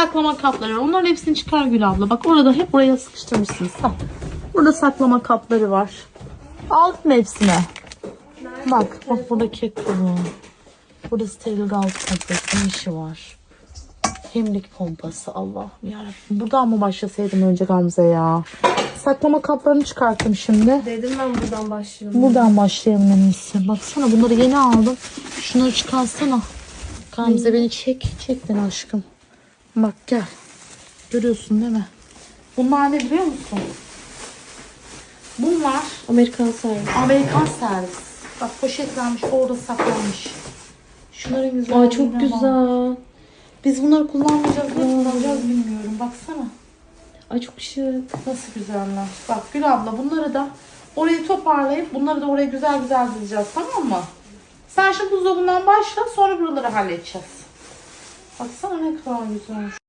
saklama kapları var. Onların hepsini çıkar Gül abla. Bak orada hep oraya sıkıştırmışsınız. Bak. Burada saklama kapları var. Aldın mı hepsini? Bak bak burada kek kolu. Burada steril gaz pompası. Ne işi var? Hemlik pompası. Allah'ım yarabbim. Buradan mı başlasaydım önce Gamze ya? Saklama kaplarını çıkarttım şimdi. Dedim ben buradan başlıyorum. Buradan başlayalım en iyisi. Baksana bunları yeni aldım. Şunları çıkarsana. Gamze beni çek. Çek beni aşkım. Bak gel. Görüyorsun değil mi? Bunlar ne biliyor musun? Bunlar Amerikan servis. Amerikan servis. Bak poşetlenmiş orada saklanmış. Şunların güzel. Aa çok güzel. Biz bunları kullanmayacağız. Ne kullanacağız bilmiyorum. Baksana. Ay çok şık. Nasıl güzeller. Bak Gül abla bunları da orayı toparlayıp bunları da oraya güzel güzel dizeceğiz tamam mı? Sen şimdi buzdolabından başla sonra buraları halledeceğiz. Baksana ne kadar güzel.